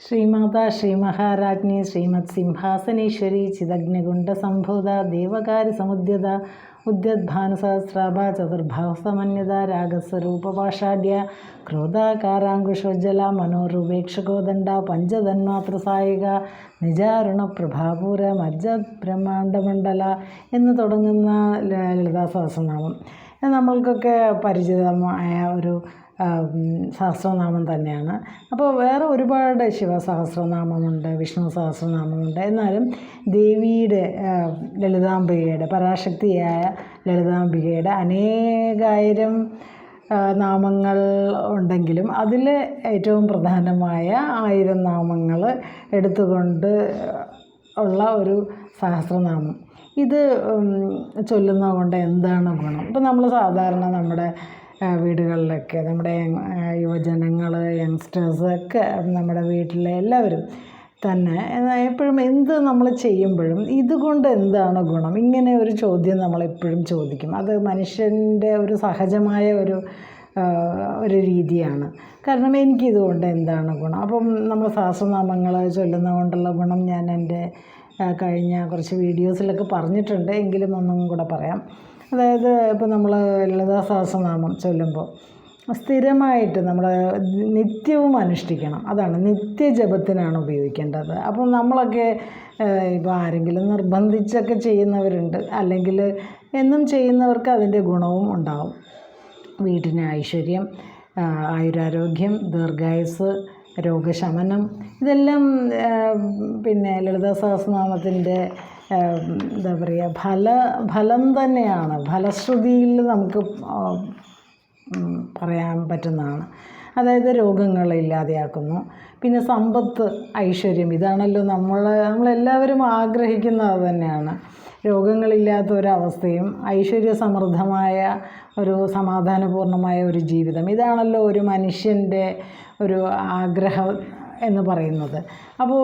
ശ്രീമാതാ ശ്രീമഹാരാജ്ഞി ശ്രീമത് സിംഹാസനേശ്വരി ചിദഗ്നികുണ്ഡ സംഭൂത ദേവകാരി സമുദ്യത ഉദ്യദ്ഭാനുസഹസ്രാഭ ചതുർഭാവസമന്യത രാഗസ്വരൂപപാഷാഢ്യ ക്രോധാകാരാങ്കുശോജ്ജല മനോരൂപേക്ഷകോദണ്ഡ പഞ്ചതന്മാത്രസായിക നിജാരുണ പ്രഭാപൂര മജ്ജ ബ്രഹ്മാണ്ഡമണ്ഡല എന്ന് തുടങ്ങുന്ന ലളിതാ സഹസ്രനാമം. നമ്മൾക്കൊക്കെ പരിചിതമായ ഒരു സഹസ്രനാമം തന്നെയാണ്. അപ്പോൾ വേറെ ഒരുപാട് ശിവസഹസ്രനാമമുണ്ട് വിഷ്ണു സഹസ്രനാമമുണ്ട്. എന്നാലും ദേവിയുടെ ലളിതാംബികയുടെ പരാശക്തിയായ ലളിതാംബികയുടെ അനേകായിരം നാമങ്ങൾ ഉണ്ടെങ്കിലും അതിൽ ഏറ്റവും പ്രധാനമായ ആയിരം നാമങ്ങൾ എടുത്തുകൊണ്ട് ഉള്ള ഒരു സഹസ്രനാമം. ഇത് ചൊല്ലുന്നത് കൊണ്ട് എന്താണ് ഗുണം? ഇപ്പം നമ്മൾ സാധാരണ നമ്മുടെ വീടുകളിലൊക്കെ നമ്മുടെ യുവജനങ്ങൾ യങ്സ്റ്റേഴ്സ് ഒക്കെ നമ്മുടെ വീട്ടിലെ എല്ലാവരും തന്നെ എപ്പോഴും എന്ത് നമ്മൾ ചെയ്യുമ്പോഴും ഇതുകൊണ്ട് എന്താണ് ഗുണം? ഇങ്ങനെ ഒരു ചോദ്യം നമ്മളെപ്പോഴും ചോദിക്കും. അത് മനുഷ്യന്റെ ഒരു സഹജമായ ഒരു ഒരു രീതിയാണ്. കാരണം എനിക്കിതുകൊണ്ട് എന്താണ് ഗുണം? അപ്പം നമ്മൾ സഹസ്രനാമങ്ങൾ ചൊല്ലുന്ന കൊണ്ടുള്ള ഗുണം ഞാൻ എന്റെ കഴിഞ്ഞ കുറച്ച് വീഡിയോസിലൊക്കെ പറഞ്ഞിട്ടുണ്ട്. എങ്കിലും ഒന്നും കൂടെ പറയാം. അതായത് ഇപ്പോൾ നമ്മൾ ലളിതാ സഹസ്രനാമം ചൊല്ലുമ്പോൾ സ്ഥിരമായിട്ട് നമ്മൾ നിത്യവും അനുഷ്ഠിക്കണം. അതാണ് നിത്യജപത്തിനാണ് ഉപയോഗിക്കേണ്ടത്. അപ്പം നമ്മളൊക്കെ ഇപ്പോൾ ആരെങ്കിലും നിർബന്ധിച്ചൊക്കെ ചെയ്യുന്നവരുണ്ട്. അല്ലെങ്കിൽ എന്നും ചെയ്യുന്നവർക്ക് അതിന്റെ ഗുണവും ഉണ്ടാവും. വീട്ടിന് ഐശ്വര്യം ആയുരാരോഗ്യം ദീർഘായുസ് രോഗശമനം ഇതെല്ലാം പിന്നെ ലളിതാ സഹസ്രനാമത്തിന്റെ എന്താ പറയുക ഫല ഫലം തന്നെയാണ്. ഫലശ്രുതിയിൽ നമുക്ക് പറയാൻ പറ്റുന്നതാണ്. അതായത് രോഗങ്ങൾ ഇല്ലാതെയാക്കുന്നു. പിന്നെ സമ്പത്ത് ഐശ്വര്യം ഇതാണല്ലോ നമ്മൾ നമ്മളെല്ലാവരും ആഗ്രഹിക്കുന്നത് തന്നെയാണ്. രോഗങ്ങളില്ലാത്ത ഒരവസ്ഥയും ഐശ്വര്യ സമൃദ്ധമായ ഒരു സമാധാനപൂർണമായ ഒരു ജീവിതം. ഇതാണല്ലോ ഒരു മനുഷ്യന്റെ ഒരു ആഗ്രഹം എന്ന് പറയുന്നത്. അപ്പോൾ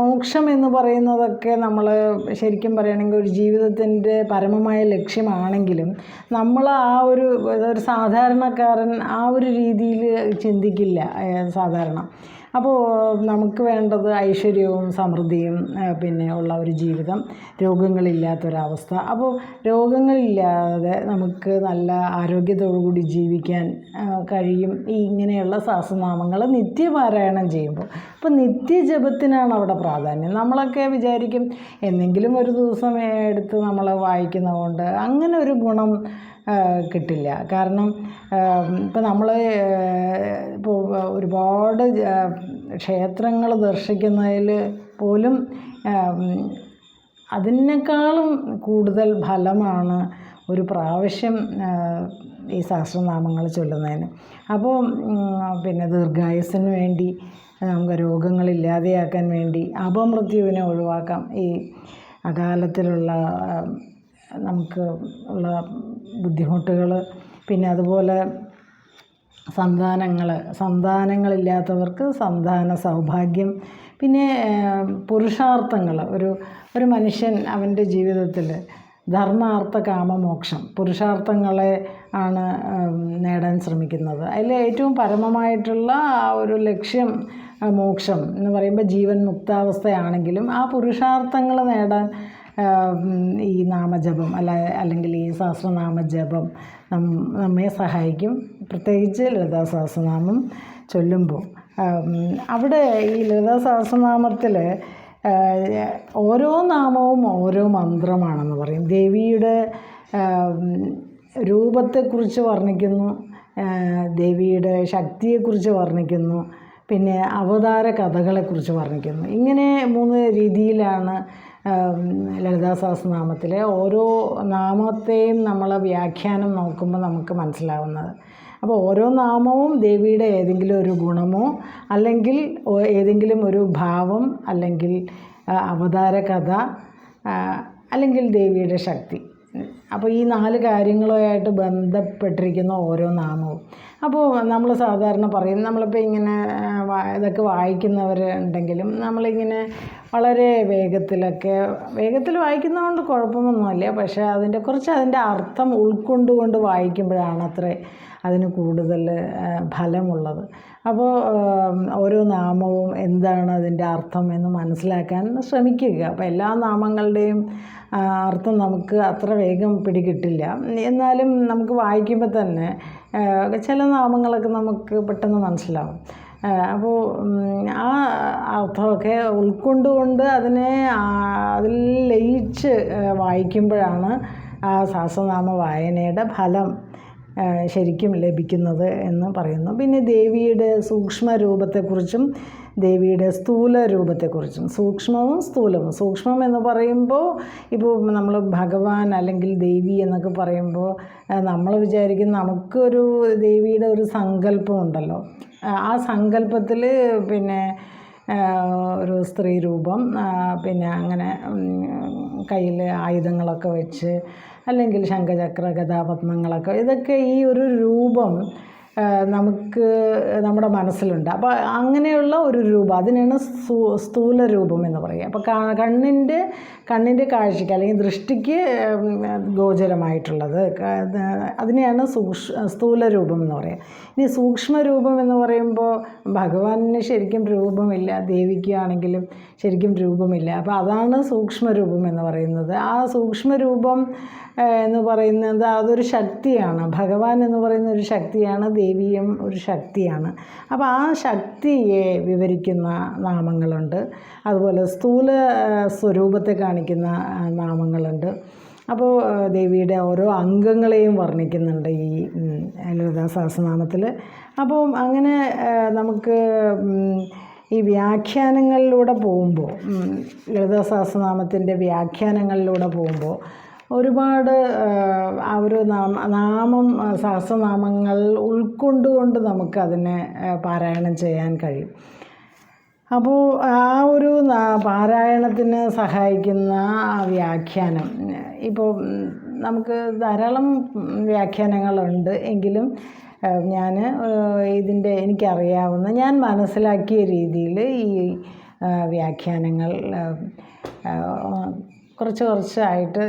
മോക്ഷം എന്ന് പറയുന്നതൊക്കെ നമ്മൾ ശരിക്കും പറയുകയാണെങ്കിൽ ഒരു ജീവിതത്തിന്റെ പരമമായ ലക്ഷ്യമാണെങ്കിലും നമ്മൾ ആ ഒരു ഒരു സാധാരണക്കാരൻ ആ ഒരു രീതിയിൽ ചിന്തിക്കില്ല സാധാരണ. അപ്പോൾ നമുക്ക് വേണ്ടത് ഐശ്വര്യവും സമൃദ്ധിയും പിന്നെ ഉള്ള ഒരു ജീവിതം. രോഗങ്ങളില്ലാത്തൊരവസ്ഥ. അപ്പോൾ രോഗങ്ങളില്ലാതെ നമുക്ക് നല്ല ആരോഗ്യത്തോടുകൂടി ജീവിക്കാൻ കഴിയും. ഈ ഇങ്ങനെയുള്ള സഹസ്രനാമങ്ങൾ നിത്യപാരായണം ചെയ്യുമ്പോൾ. അപ്പോൾ നിത്യജപത്തിനാണ് അവിടെ പ്രാധാന്യം. നമ്മളൊക്കെ വിചാരിക്കും എന്തെങ്കിലും ഒരു ദിവസം എടുത്ത് നമ്മൾ വായിക്കുന്നതുകൊണ്ട് അങ്ങനെ ഒരു ഗുണം കിട്ടില്ല. കാരണം ഇപ്പം നമ്മൾ ഇപ്പോൾ ഒരുപാട് ക്ഷേത്രങ്ങൾ ദർശിക്കുന്നതിൽ പോലും അതിനേക്കാളും കൂടുതൽ ഫലമാണ് ഒരു പ്രാവശ്യം ഈ സഹസ്രനാമങ്ങൾ ചൊല്ലുന്നതിന്. അപ്പോൾ പിന്നെ ദീർഘായുസ്സിന് വേണ്ടി നമുക്ക് രോഗങ്ങളില്ലാതെയാക്കാൻ വേണ്ടി അപമൃത്യുവിനെ ഒഴിവാക്കാം. ഈ അകാലത്തിലുള്ള നമുക്ക് ഉള്ള ബുദ്ധിമുട്ടുകൾ പിന്നെ അതുപോലെ സന്താനങ്ങൾ സന്താനങ്ങളില്ലാത്തവർക്ക് സന്താന സൗഭാഗ്യം. പിന്നെ പുരുഷാർത്ഥങ്ങൾ ഒരു ഒരു മനുഷ്യൻ അവന്റെ ജീവിതത്തിൽ ധർമാർത്ഥ കാമമോക്ഷം. പുരുഷാർത്ഥങ്ങളെ ആണ് നേടാൻ ശ്രമിക്കുന്നത്. അതിൽ ഏറ്റവും പരമമായിട്ടുള്ള ആ ഒരു ലക്ഷ്യം മോക്ഷം എന്ന് പറയുമ്പോൾ ജീവൻ മുക്താവസ്ഥയാണെങ്കിലും ആ പുരുഷാർത്ഥങ്ങൾ നേടാൻ ഈ നാമജപം അല്ല അല്ലെങ്കിൽ ഈ സഹസ്രനാമജപം നമ്മെ സഹായിക്കും. പ്രത്യേകിച്ച് ലളിതാ സഹസ്രനാമം ചൊല്ലുമ്പോൾ അവിടെ ഈ ലളിതാ സഹസ്രനാമത്തിൽ ഓരോ നാമവും ഓരോ മന്ത്രമാണെന്ന് പറയും. ദേവിയുടെ രൂപത്തെക്കുറിച്ച് വർണിക്കുന്നു ദേവിയുടെ ശക്തിയെക്കുറിച്ച് വർണിക്കുന്നു പിന്നെ അവതാര കഥകളെക്കുറിച്ച് വർണിക്കുന്നു. ഇങ്ങനെ മൂന്ന് രീതിയിലാണ് ലളിതാ സഹസ്രനാമത്തിലെ ഓരോ നാമത്തെയും നമ്മൾ വ്യാഖ്യാനം നോക്കുമ്പോൾ നമുക്ക് മനസ്സിലാവുന്നത്. അപ്പോൾ ഓരോ നാമവും ദേവിയുടെ ഏതെങ്കിലും ഒരു ഗുണമോ അല്ലെങ്കിൽ ഏതെങ്കിലും ഒരു ഭാവം അല്ലെങ്കിൽ അവതാര കഥ അല്ലെങ്കിൽ ദേവിയുടെ ശക്തി. അപ്പോൾ ഈ നാല് കാര്യങ്ങളുമായിട്ട് ബന്ധപ്പെട്ടിരിക്കുന്ന ഓരോ നാമവും. അപ്പോൾ നമ്മൾ സാധാരണ പറയും നമ്മളിപ്പോൾ ഇങ്ങനെ ഇതൊക്കെ വായിക്കുന്നവർ വായിക്കുന്നവരുണ്ടെങ്കിലും നമ്മളിങ്ങനെ വളരെ വേഗത്തിലൊക്കെ വേഗത്തിൽ വായിക്കുന്നതുകൊണ്ട് കുഴപ്പമൊന്നുമില്ല. പക്ഷേ അതിന്റെ കുറച്ച് അതിന്റെ അർത്ഥം ഉൾക്കൊണ്ടുകൊണ്ട് വായിക്കുമ്പോഴാണ് അത്രേ അതിന് കൂടുതൽ ഫലമുള്ളത്. അപ്പോൾ ഓരോ നാമവും എന്താണ് അതിന്റെ അർത്ഥം എന്ന് മനസ്സിലാക്കാൻ ശ്രമിക്കുക. അപ്പോൾ എല്ലാ നാമങ്ങളുടെയും അർത്ഥം നമുക്ക് അത്ര വേഗം പിടികിട്ടില്ല. എന്നാലും നമുക്ക് വായിക്കുമ്പോൾ തന്നെ ചില നാമങ്ങളൊക്കെ നമുക്ക് പെട്ടെന്ന് മനസ്സിലാവും. അപ്പോൾ ആ അർത്ഥമൊക്കെ ഉൾക്കൊണ്ടുകൊണ്ട് അതിനെ അതിൽ ലയിച്ച് വായിക്കുമ്പോഴാണ് ആ സഹസ്രനാമ വായനയുടെ ഫലം ശരിക്കും ലഭിക്കുന്നത് എന്ന് പറയുന്നു. പിന്നെ ദേവിയുടെ സൂക്ഷ്മ രൂപത്തെക്കുറിച്ചും ദേവിയുടെ സ്ഥൂല രൂപത്തെക്കുറിച്ചും സൂക്ഷ്മവും സ്ഥൂലവും. സൂക്ഷ്മം എന്ന് പറയുമ്പോൾ ഇപ്പോൾ നമ്മൾ ഭഗവാൻ അല്ലെങ്കിൽ ദേവി എന്നൊക്കെ പറയുമ്പോൾ നമ്മൾ വിചാരിക്കും നമുക്കൊരു ദേവിയുടെ ഒരു സങ്കല്പം ഉണ്ടല്ലോ. ആ, സങ്കല്പത്തിൽ പിന്നെ ഒരു സ്ത്രീ രൂപം പിന്നെ അങ്ങനെ കയ്യിൽ ആയുധങ്ങളൊക്കെ വെച്ച് അല്ലെങ്കിൽ ശംഖചക്ര ഗദാപത്മങ്ങളൊക്കെ ഇതൊക്കെ ഈ ഒരു രൂപം നമുക്ക് നമ്മുടെ മനസ്സിലുണ്ട്. അപ്പോൾ അങ്ങനെയുള്ള ഒരു രൂപം അതിനാണ് സ്ഥൂല രൂപം എന്ന് പറയുക. അപ്പോൾ കണ്ണിന്റെ കണ്ണിന്റെ കാഴ്ചയ്ക്ക് അല്ലെങ്കിൽ ദൃഷ്ടിക്ക് ഗോചരമായിട്ടുള്ളത്. അതിനെയാണ് സൂക്ഷ സ്ഥൂല രൂപം എന്ന് പറയുക. ഇനി സൂക്ഷ്മ രൂപം എന്ന് പറയുമ്പോൾ ഭഗവാനിന് ശരിക്കും രൂപമില്ല ദേവിക്കാണെങ്കിലും ശരിക്കും രൂപമില്ല. അപ്പോൾ അതാണ് സൂക്ഷ്മ രൂപം എന്ന് പറയുന്നത്. ആ സൂക്ഷ്മ രൂപം എന്ന് പറയുന്നത് അതൊരു ശക്തിയാണ്. ഭഗവാൻ എന്ന് പറയുന്ന ഒരു ശക്തിയാണ് ദേവിയും ഒരു ശക്തിയാണ്. അപ്പോൾ ആ ശക്തിയെ വിവരിക്കുന്ന നാമങ്ങളുണ്ട്. അതുപോലെ സ്ഥൂല സ്വരൂപത്തെ കാണിക്കുന്ന നാമങ്ങളുണ്ട്. അപ്പോൾ ദേവിയുടെ ഓരോ അംഗങ്ങളെയും വർണിക്കുന്നുണ്ട് ഈ ലളിതാ സഹസ്രനാമത്തിൽ അപ്പോൾ അങ്ങനെ നമുക്ക് ഈ വ്യാഖ്യാനങ്ങളിലൂടെ പോകുമ്പോൾ ലളിതാ സഹസ്രനാമത്തിന്റെ വ്യാഖ്യാനങ്ങളിലൂടെ പോകുമ്പോൾ ഒരുപാട് ആ ഒരു നാമ നാമം സഹസ്രനാമങ്ങൾ ഉൾക്കൊണ്ടുകൊണ്ട് നമുക്കതിനെ പാരായണം ചെയ്യാൻ കഴിയും. അപ്പോൾ ആ ഒരു പാരായണത്തിന് സഹായിക്കുന്ന വ്യാഖ്യാനം ഇപ്പോൾ നമുക്ക് ധാരാളം വ്യാഖ്യാനങ്ങളുണ്ട്. എങ്കിലും ഞാൻ ഇതിന്റെ എനിക്കറിയാവുന്ന ഞാൻ മനസ്സിലാക്കിയ രീതിയിൽ ഈ വ്യാഖ്യാനങ്ങൾ കുറച്ച് കുറച്ചായിട്ട്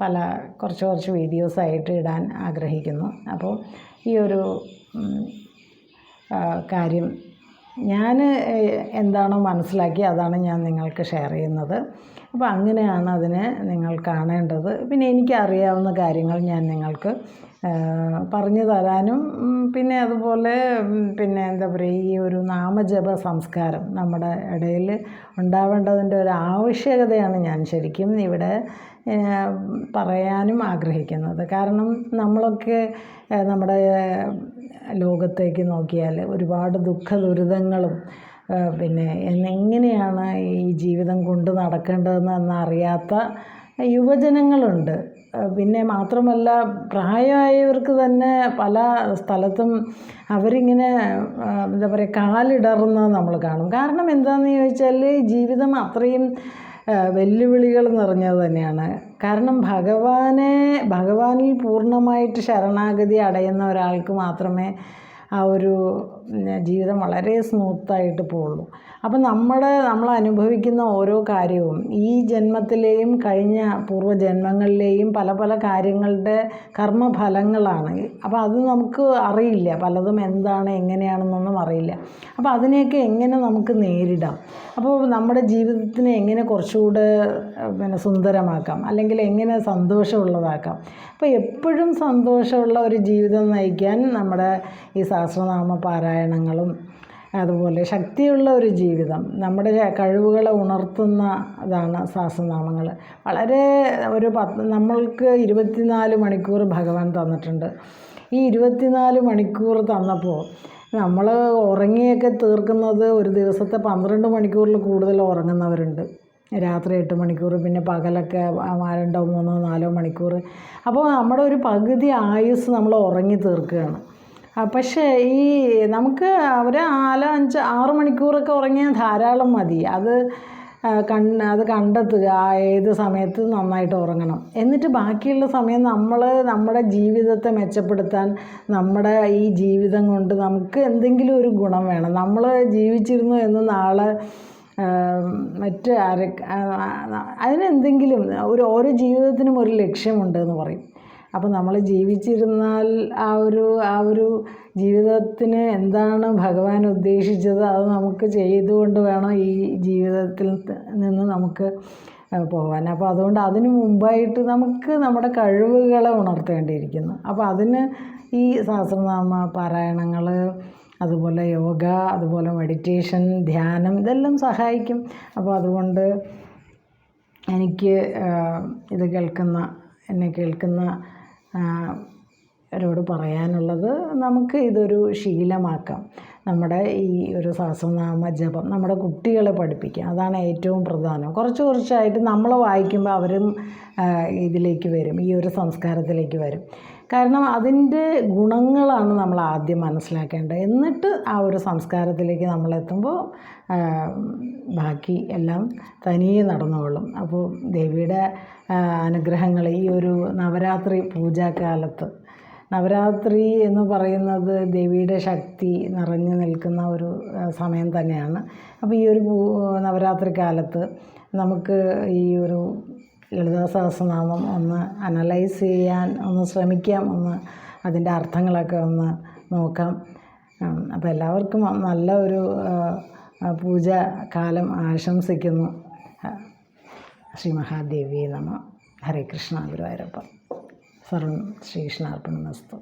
പല കുറച്ച് കുറച്ച് വീഡിയോസായിട്ട് ഇടാൻ ആഗ്രഹിക്കുന്നു. അപ്പോൾ ഈ ഒരു കാര്യം ഞാൻ എന്താണോ മനസ്സിലാക്കി അതാണ് ഞാൻ നിങ്ങൾക്ക് ഷെയർ ചെയ്യുന്നത്. അപ്പോൾ അങ്ങനെയാണ് അതിനെ നിങ്ങൾ കാണേണ്ടത്. പിന്നെ എനിക്കറിയാവുന്ന കാര്യങ്ങൾ ഞാൻ നിങ്ങൾക്ക് പറഞ്ഞു തരാനും പിന്നെ അതുപോലെ പിന്നെ എന്താ പറയുക ഈ ഒരു നാമജപ സംസ്കാരം നമ്മുടെ ഇടയിൽ ഉണ്ടാവേണ്ടതിന്റെ ഒരു ആവശ്യകതയാണ് ഞാൻ ശരിക്കും ഇവിടെ പറയാനും ആഗ്രഹിക്കുന്നത്. കാരണം നമ്മളൊക്കെ നമ്മുടെ ലോകത്തേക്ക് നോക്കിയാൽ ഒരുപാട് ദുഃഖ ദുരിതങ്ങളും പിന്നെ എന്നെങ്ങനെയാണ് ഈ ജീവിതം കൊണ്ട് നടക്കേണ്ടതെന്ന് അറിയാത്ത യുവജനങ്ങളുണ്ട്. പിന്നെ മാത്രമല്ല പ്രായമായവർക്ക് തന്നെ പല സ്ഥലത്തും അവരിങ്ങനെ എന്താ പറയുക കാലിടറുന്നത് നമ്മൾ കാണും. കാരണം എന്താണെന്ന് ചോദിച്ചാൽ ജീവിതം അത്രയും വെല്ലുവിളികൾ നിറഞ്ഞത് തന്നെയാണ്. കാരണം ഭഗവാനെ ഭഗവാനിൽ പൂർണമായിട്ട് ശരണാഗതി അടയുന്ന ഒരാൾക്ക് മാത്രമേ ആ ഒരു ജീവിതം വളരെ സ്മൂത്തായിട്ട് പോകുള്ളൂ അപ്പം നമ്മുടെ നമ്മൾ അനുഭവിക്കുന്ന ഓരോ കാര്യവും ഈ ജന്മത്തിലെയും കഴിഞ്ഞ പൂർവജന്മങ്ങളിലെയും പല പല കാര്യങ്ങളുടെ കർമ്മഫലങ്ങളാണ്. അപ്പോൾ അത് നമുക്ക് അറിയില്ല. പലതും എന്താണ് എങ്ങനെയാണെന്നൊന്നും അറിയില്ല. അപ്പോൾ അതിനെയൊക്കെ എങ്ങനെ നമുക്ക് നേരിടാം? അപ്പോൾ നമ്മുടെ ജീവിതത്തിനെ എങ്ങനെ കുറച്ചുകൂടെ പിന്നെ സുന്ദരമാക്കാം? അല്ലെങ്കിൽ എങ്ങനെ സന്തോഷമുള്ളതാക്കാം? അപ്പോൾ എപ്പോഴും സന്തോഷമുള്ള ഒരു ജീവിതം നയിക്കാൻ നമ്മുടെ ഈ സഹസ്രനാമ പാരായണങ്ങളും അതുപോലെ ശക്തിയുള്ള ഒരു ജീവിതം നമ്മുടെ കഴിവുകളെ ഉണർത്തുന്ന ഇതാണ് സഹസ്രനാമങ്ങൾ വളരെ ഒരു പത്ത് നമ്മൾക്ക് ഇരുപത്തിനാല് മണിക്കൂർ ഭഗവാൻ തന്നിട്ടുണ്ട്. ഈ ഇരുപത്തിനാല് മണിക്കൂർ തന്നപ്പോൾ നമ്മൾ ഉറങ്ങിയൊക്കെ തീർക്കുന്നത് ഒരു ദിവസത്തെ പന്ത്രണ്ട് മണിക്കൂറിൽ കൂടുതൽ ഉറങ്ങുന്നവരുണ്ട്. രാത്രി എട്ട് മണിക്കൂർ പിന്നെ പകലൊക്കെ രണ്ടോ മൂന്നോ നാലോ മണിക്കൂർ. അപ്പോൾ നമ്മുടെ ഒരു പകുതി ആയുസ് നമ്മൾ ഉറങ്ങി തീർക്കുകയാണ്. പക്ഷേ ഈ നമുക്ക് ഒരു നാലോ അഞ്ച് ആറ് മണിക്കൂറൊക്കെ ഉറങ്ങിയാൽ ധാരാളം മതി. അത് കണ്ണ് അത് കണ്ടെത്തുക ഏത് സമയത്ത് നന്നായിട്ട് ഉറങ്ങണം. എന്നിട്ട് ബാക്കിയുള്ള സമയം നമ്മൾ നമ്മുടെ ജീവിതത്തെ മെച്ചപ്പെടുത്താൻ നമ്മുടെ ഈ ജീവിതം കൊണ്ട് നമുക്ക് എന്തെങ്കിലും ഒരു ഗുണം വേണം. നമ്മൾ ജീവിച്ചിരുന്നു എന്ന് നാളെ മറ്റ് ആരെ അതിനെന്തെങ്കിലും ഒരു ഓരോ ജീവിതത്തിനും ഒരു ലക്ഷ്യമുണ്ട് എന്ന് പറയും. അപ്പോൾ നമ്മൾ ജീവിച്ചിരുന്നാൽ ആ ഒരു ആ ഒരു ജീവിതത്തിന് എന്താണ് ഭഗവാൻ ഉദ്ദേശിച്ചത്? അത് നമുക്ക് ചെയ്തുകൊണ്ട് വേണം ഈ ജീവിതത്തിൽ നിന്ന് നമുക്ക് പോകാൻ അപ്പോൾ അതുകൊണ്ട് അതിന് മുമ്പായിട്ട് നമുക്ക് നമ്മുടെ കഴിവുകളെ ഉണർത്തേണ്ടിയിരിക്കുന്നു. അപ്പോൾ അതിന് ഈ സഹസ്രനാമ പാരായണങ്ങൾ അതുപോലെ യോഗ അതുപോലെ മെഡിറ്റേഷൻ ധ്യാനം ഇതെല്ലാം സഹായിക്കും. അപ്പോൾ അതുകൊണ്ട് എനിക്ക് ഇത് കേൾക്കുന്ന എന്നെ കേൾക്കുന്ന അവരോട് പറയാനുള്ളത് നമുക്ക് ഇതൊരു ശീലമാക്കാം. നമ്മുടെ ഈ ഒരു സഹസ്രനാമ ജപം നമ്മുടെ കുട്ടികളെ പഠിപ്പിക്കുക അതാണ് ഏറ്റവും പ്രധാനം. കുറച്ച് കുറച്ചായിട്ട് നമ്മൾ വായിക്കുമ്പോൾ അവരും ഇതിലേക്ക് വരും. ഈ ഒരു സംസ്കാരത്തിലേക്ക് വരും. കാരണം അതിന്റെ ഗുണങ്ങളാണ് നമ്മൾ ആദ്യം മനസ്സിലാക്കേണ്ടത്. എന്നിട്ട് ആ ഒരു സംസ്കാരത്തിലേക്ക് നമ്മളെത്തുമ്പോൾ ബാക്കി എല്ലാം തനിയെ നടന്നോളും. അപ്പോൾ ദേവിയുടെ അനുഗ്രഹങ്ങൾ ഈ ഒരു നവരാത്രി പൂജാകാലത്ത് നവരാത്രി എന്ന് പറയുന്നത് ദേവിയുടെ ശക്തി നിറഞ്ഞു നിൽക്കുന്ന ഒരു സമയം തന്നെയാണ്. അപ്പോൾ ഈ ഒരു നവരാത്രി കാലത്ത് നമുക്ക് ഈ ഒരു ലളിതാ സഹസ്രനാമം ഒന്ന് അനലൈസ് ചെയ്യാൻ ഒന്ന് ശ്രമിക്കാം ഒന്ന് അതിന്റെ അർത്ഥങ്ങളൊക്കെ ഒന്ന് നോക്കാം. അപ്പോൾ എല്ലാവർക്കും നല്ല ഒരു പൂജ കാലം ആശംസിക്കുന്നു. ശ്രീ മഹാദേവി നമ. ഹരേ കൃഷ്ണ ഗുരുവായൂരപ്പം. സർവം ശ്രീകൃഷ്ണാർപ്പണമസ്തു